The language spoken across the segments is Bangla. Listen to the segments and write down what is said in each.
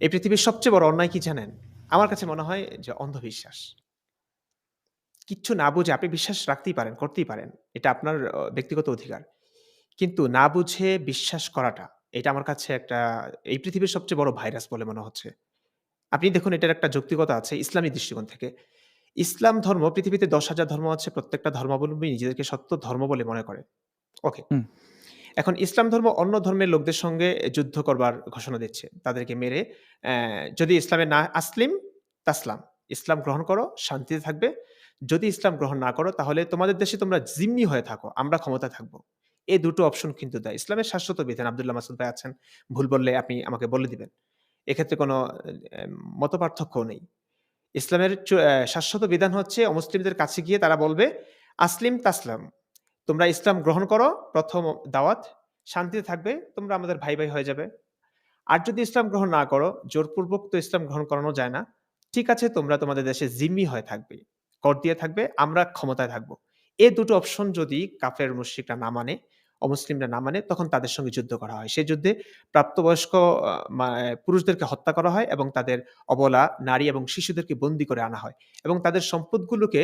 এই পৃথিবীর সবচেয়ে বড় অন্যায় কি জানেন? আমার কাছে মনে হয় যে অন্ধবিশ্বাস। কিচ্ছু না বুঝে আপনি বিশ্বাস রাখতেই পারেন, করতেই পারেন। এটা আপনার ব্যক্তিগত অধিকার। কিন্তু না বুঝে বিশ্বাস করাটা, এটা আমার কাছে একটা এই পৃথিবীর সবচেয়ে বড় ভাইরাস বলে মনে হচ্ছে। আপনি দেখুন এটার একটা যৌক্তিকতা আছে ইসলামী দৃষ্টিকোণ থেকে। ইসলাম ধর্ম পৃথিবীতে ১০,০০০ ধর্ম আছে। প্রত্যেকটা ধর্মাবলম্বী নিজেদেরকে সত্য ধর্ম বলে মনে করে। ওকে। এখন ইসলাম ধর্ম অন্য ধর্মের লোকদের সঙ্গে যুদ্ধ করবার ঘোষণা দিচ্ছে। তাদেরকে মেরে যদি ইসলামে না আসলিম তাসলাম। ইসলাম গ্রহণ করো, শান্তিতে থাকবে। যদি ইসলাম গ্রহণ না করো তাহলে তোমাদের দেশে তোমরা জিম্মি হয়ে থাকো। আমরা ক্ষমতা থাকব। এই দুটো অপশন কিন্তু দেয়। ইসলামের শাশ্বত বিধান আবদুল্লাহ মাসুদ ভাই আছেন। ভুল বললে আপনি আমাকে বলে দিবেন। এক্ষেত্রে কোনো অ্যা মতপার্থক্যও নেই। ইসলামের শাশ্বত বিধান হচ্ছে অমুসলিমদের কাছে গিয়ে তারা বলবে, "আসলিম তাসলাম।" তোমরা ইসলাম গ্রহণ করো, প্রথম দাওয়াত। শান্তিতে থাকবে। তোমরা আমাদের ভাই, ভাই হয়ে যাবে। আর যদি ইসলাম গ্রহণ না করো, জোরপূর্বক তো ইসলাম গ্রহণ করানো যায় না। ঠিক আছে তোমরা তোমাদের দেশে জিম্মি হয়ে থাকবে। কর দিয়ে থাকবে, আমরা ক্ষমতায় থাকব এ দুটো অপশন যদি কাফের মুশ্রিকরা না মানে, অমুসলিমরা না মানে তখন তাদের সঙ্গে যুদ্ধ করা হয়। সেই যুদ্ধে প্রাপ্তবয়স্ক পুরুষদেরকে হত্যা করা হয় এবং তাদের অবলা, নারী এবং শিশুদেরকে বন্দি করে আনা হয়। এবং তাদের সম্পদগুলোকে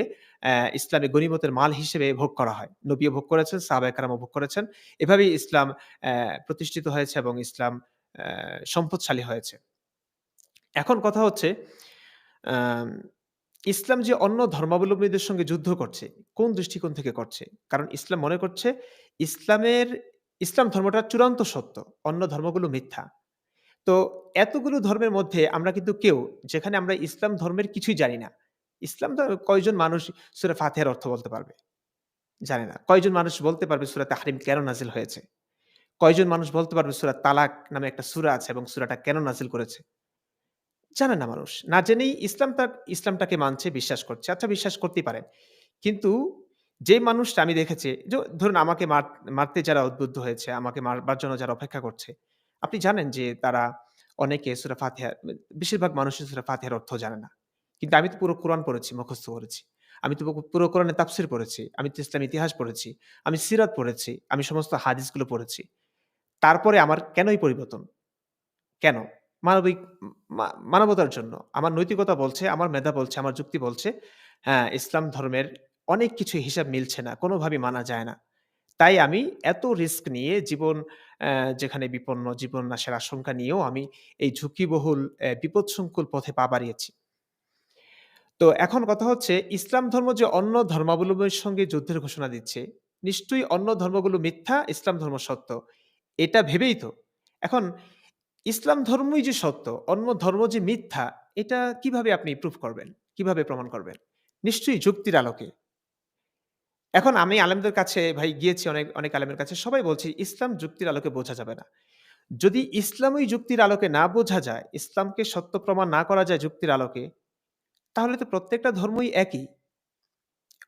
ইসলামে গনিমতের মাল হিসেবে ভোগ করা হয়। নবীও ভোগ করেছেন, সাহাবায়ে কেরামও ভোগ করেছেন। এভাবেই ইসলাম প্রতিষ্ঠিত হয়েছে এবং ইসলাম সম্পদশালী হয়েছে। এখন কথা হচ্ছে ইসলাম যে অন্য ধর্মাবলম্বীদের সঙ্গে যুদ্ধ করছে, কোন দৃষ্টিকোণ থেকে করছে? কারণ ইসলাম মনে করছে ইসলামের ইসলাম ধর্মটা চূড়ান্ত সত্য। অন্য ধর্মগুলো মিথ্যা। তো এতগুলো ধর্মের মধ্যে আমরা কিন্তু কেউ যেখানে আমরা ইসলাম ধর্মের কিছুই জানি না। ইসলাম ধ কয়জন মানুষ সূরা ফাতিহার অর্থ বলতে পারবে? জানে না। কয়জন মানুষ বলতে পারবে সূরা তাহরিম কেন নাজিল হয়েছে? কয়জন মানুষ বলতে পারবে সুরা তালাক নামে একটা সুরা আছে এবং সুরাটা কেন নাজিল করেছে? জানে না মানুষ। না জেনেই ইসলাম তার ইসলামটাকে মানছে, বিশ্বাস করছে। আচ্ছা বিশ্বাস করতেই পারেন। কিন্তু যে মানুষটা আমি দেখেছি য ধরুন আমাকে মার মারতে যারা উদ্বুদ্ধ হয়েছে, আমাকে মারবার জন্য যারা অপেক্ষা করছে, আপনি জানেন যে তারা অনেকে সূরা ফাতিহা বে বেশিরভাগ মানুষই সূরা ফাতিহার অর্থ জানে না। কিন্তু আমি তো পুরো কোরআন পড়েছি, মুখস্থ করেছি। আমি তো পুরো কোরআনের তাফসীর পড়েছি। আমি তো ইসলাম ইতিহাস পড়েছি। আমি সিরাত পড়েছি। আমি সমস্ত হাদিসগুলো পড়েছি। তারপরে আমার কেনই পরিবর্তন? কেন? মানবিক মা মানবতার জন্য। আমার নৈতিকতা বলছে, আমার মেধা বলছে, আমার যুক্তি বলছে, হ্যাঁ, ইসলাম ধর্মের অনেক কিছু হিসাব মিলছে না। কোনোভাবেই মানা যায় না। তাই আমি এত রিস্ক নিয়ে জীবন যেখানে বিপন্ন, জীবন নাশের আশঙ্কা নিয়েও আমি এই ঝুঁকিবহুল অ্যা বিপদসংকুল পথে পা বাড়িয়েছি। তো এখন কথা হচ্ছে ইসলাম ধর্ম যে অন্য ধর্মাবলম্বীর সঙ্গে যুদ্ধের ঘোষণা দিচ্ছে, নিশ্চয়ই অন্য ধর্মগুলো মিথ্যা, ইসলাম ধর্ম সত্য। এটা ভেবেই তো। এখন ইসলাম ধর্মই যে সত্য, অন্য ধর্ম যে মিথ্যা, এটা কীভাবে আপনি প্রুফ করবেন? কীভাবে প্রমাণ করবেন? নিশ্চয়ই যুক্তির আলোকে। এখন আমি আলেমদের কাছে ভাই গিয়েছি অনেক, অনেক আলেমের কাছে। সবাই বলছি ইসলাম যুক্তির আলোকে বোঝা যাবে না। যদি ইসলামই যুক্তির আলোকে না বোঝা যায়, ইসলামকে সত্য প্রমাণ না করা যায় যুক্তির আলোকে, তাহলে তো প্রত্যেকটা ধর্মই একই।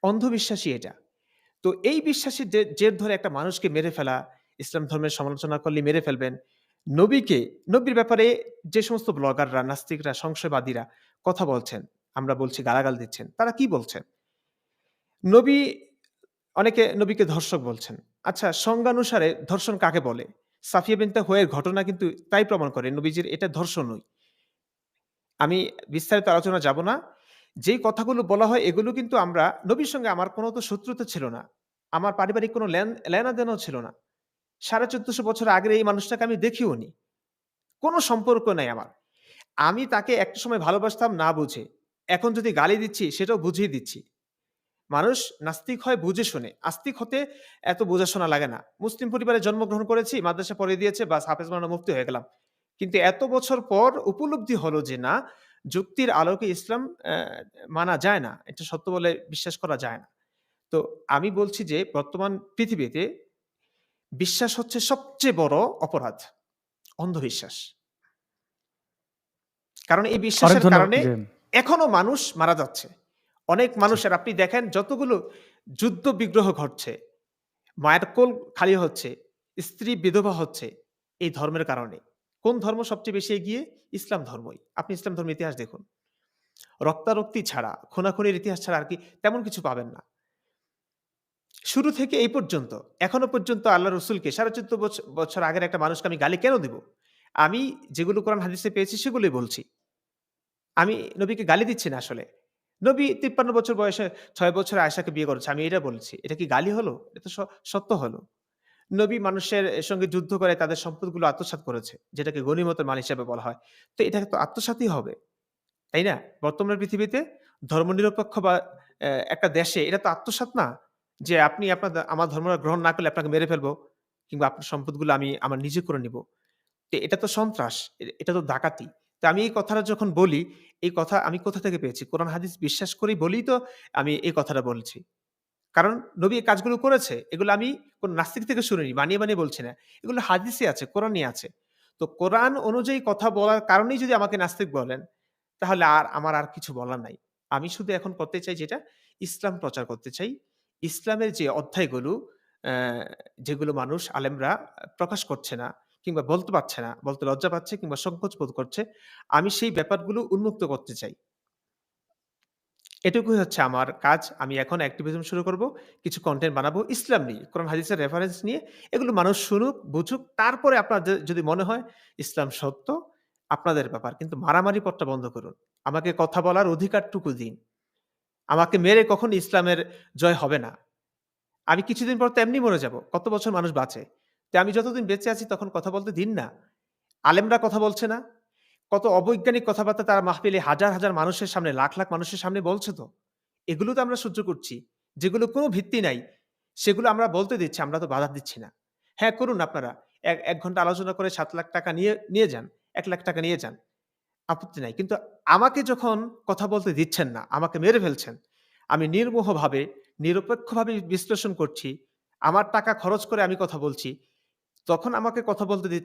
অন্ধবিশ্বাসী এটা। তো এই বিশ্বাসী জের ধরে একটা মানুষকে মেরে ফেলা, ইসলাম ধর্মের সমালোচনা করলে মেরে ফেলবেন। নবীকে, নবীর ব্যাপারে যে সমস্ত ব্লগাররা, নাস্তিকরা, সংশয়বাদীরা কথা বলছেন, আমরা বলছি গালাগাল দিচ্ছেন, তারা কি বলছেন? নবী অনেকে নবীকে ধর্ষক বলছেন। আচ্ছা সংজ্ঞানুসারে ধর্ষণ কাকে বলে? সাফিয়া বিনতে হুয়াইয়ের ঘটনা কিন্তু তাই প্রমাণ করে নবীজির এটা ধর্ষণই। আমি বিস্তারিত আলোচনা যাব না। যেই কথাগুলো বলা হয় এগুলো কিন্তু আমরা নবীর সঙ্গে আমার কোনো তো শত্রুতা ছিল না। আমার পারিবারিক কোনো লেন লেনাদেনাও ছিল না। ১৪৫০ বছর আগের এই মানুষটাকে আমি দেখিও নি কোনো সম্পর্ক নাই আমার। আমি তাকে একটা সময় ভালোবাসতাম না বুঝে। এখন যদি গালি দিচ্ছি সেটাও বুঝিয়ে দিচ্ছি। মানুষ নাস্তিক হয় বুঝে শুনে। আস্তিক হতে এত বোঝাশোনা লাগে না। মুসলিম পরিবারে জন্মগ্রহণ করেছি, মাদ্রাসা পড়িয়ে দিয়েছে, বা হাফেজ মাওলানা মুফতি হয়ে গেলাম। কিন্তু এত বছর পর উপলব্ধি হলো যে না, যুক্তির আলোকে ইসলাম মানা যায় না। এটা সত্য বলে বিশ্বাস করা যায় না। তো আমি বলছি যে বর্তমান পৃথিবীতে বিশ্বাস হচ্ছে সবচেয়ে বড় অপরাধ। অন্ধবিশ্বাস। কারণ এই বিশ্বাসের কারণে এখনও মানুষ মারা যাচ্ছে। অনেক মানুষের আপনি দেখেন যতগুলো যুদ্ধ বিগ্রহ ঘটছে, মায়ের কোল খালি হচ্ছে, স্ত্রী বিধবা হচ্ছে এই ধর্মের কারণে। কোন ধর্ম সবচেয়ে বেশি এগিয়ে? ইসলাম ধর্মই। আপনি ইসলাম ধর্মের ইতিহাস দেখুন। রক্তারক্তি ছাড়া, খুনাখুনির ইতিহাস ছাড়া আর কি তেমন কিছু পাবেন না। শুরু থেকে এই পর্যন্ত, এখনও পর্যন্ত আল্লাহ রসুলকে ১৪৫০ বছ বছর আগের একটা মানুষকে আমি গালি কেন দিব? আমি যেগুলো কোরআন হাদিসে পেয়েছি সেগুলোই বলছি। আমি নবীকে গালি দিচ্ছি না আসলে। নবী ৫৩ বছর বয়সে ৬ বছরে আয়েশাকে বিয়ে করেছে। আমি এটা বলছি। এটা কি গালি হলো? এটা তো সত্য হলো। নবী মানুষের সঙ্গে যুদ্ধ করে তাদের সম্পদগুলো আত্মসাৎ করেছে। যেটাকে গনিমতের মাল হিসেবে বলা হয়। তো এটা তো আত্মসাৎই হবে। তাই না? বর্তমানের পৃথিবীতে ধর্মনিরপেক্ষ বা একটা দেশে এটা তো আত্মসাৎ না? যে আপনি আপনার আমার ধর্ম গ্রহণ না করলে আপনাকে মেরে ফেলব। কিংবা আপনার সম্পদগুলো আমি আমার নিজে করে নিবো। তো এটা তো সন্ত্রাস। এটা তো ডাকাতি। তো আমি এই কথাটা যখন বলি, এই কথা আমি কোথা থেকে পেয়েছি? কোরআন হাদিস বিশ্বাস করি বলেই তো আমি এই কথাটা বলছি। কারণ নবী এই কাজগুলো করেছে। এগুলো আমি কোন নাস্তিক থেকে শুনিনি। বানিয়ে, বানিয়ে বলছি না। এগুলো হাদিসে আছে, কোরআনে আছে। তো কোরআন অনুযায়ী কথা বলার কারণেই যদি আমাকে নাস্তিক বলেন, তাহলে আর আমার আর কিছু বলার নাই। আমি শুধু এখন করতে চাই যেটা, ইসলাম প্রচার করতে চাই। ইসলামের যে অধ্যায়গুলো যেগুলো মানুষ আলেমরা প্রকাশ করছে না কিংবা বলতে পারছে না, বলতে লজ্জা পাচ্ছে কিংবা সংকোচ বোধ করছে, আমি সেই ব্যাপারগুলো উন্মুক্ত করতে চাই। এটুকুই হচ্ছে আমার কাজ। আমি এখন অ্যাক্টিভিজম শুরু করব। কিছু কন্টেন্ট বানাবো ইসলাম নিয়ে। কোরআন হাদিসের রেফারেন্স নিয়ে। এগুলো মানুষ শুনুক, বুঝুক। তারপরে আপনাদের যদি মনে হয় ইসলাম সত্য, আপনাদের ব্যাপার। কিন্তু মারামারি পথটা বন্ধ করুন। আমাকে কথা বলার অধিকারটুকু দিন। আমাকে মেরে কখন ইসলামের জয় হবে না। আমি কিছুদিন পর তো এমনি মরে যাব। কত বছর মানুষ বাঁচে। তো আমি যতদিন বেঁচে আছি তখন কথা বলতে দিন না। আলেমরা কথা বলছে না? কত অবৈজ্ঞানিক কথাবার্তা তারা মাহফিলে হাজার, হাজার মানুষের সামনে, লাখ, লাখ মানুষের সামনে বলছে তো। এগুলো তো আমরা সহ্য করছি। যেগুলো কোনো ভিত্তি নাই, সেগুলো আমরা বলতে দিচ্ছি, আমরা তো বাধা দিচ্ছি না। হ্যাঁ, করুন আপনারা। এক এক ঘণ্টা আলোচনা করে সাত লাখ টাকা নিয়ে নিয়ে যান। এক লাখ টাকা নিয়ে যান। আপত্তি নাই। কিন্তু আমাকে যখন কথা বলতে দিচ্ছেন না, আমাকে মেরে ফেলছেন, আমি নির্মোহভাবে, নিরপেক্ষভাবে বিশ্লেষণ করছি, আমার টাকা খরচ করে আমি কথা বলছি, তখন আমাকে কথা বলতে দিচ্ছেন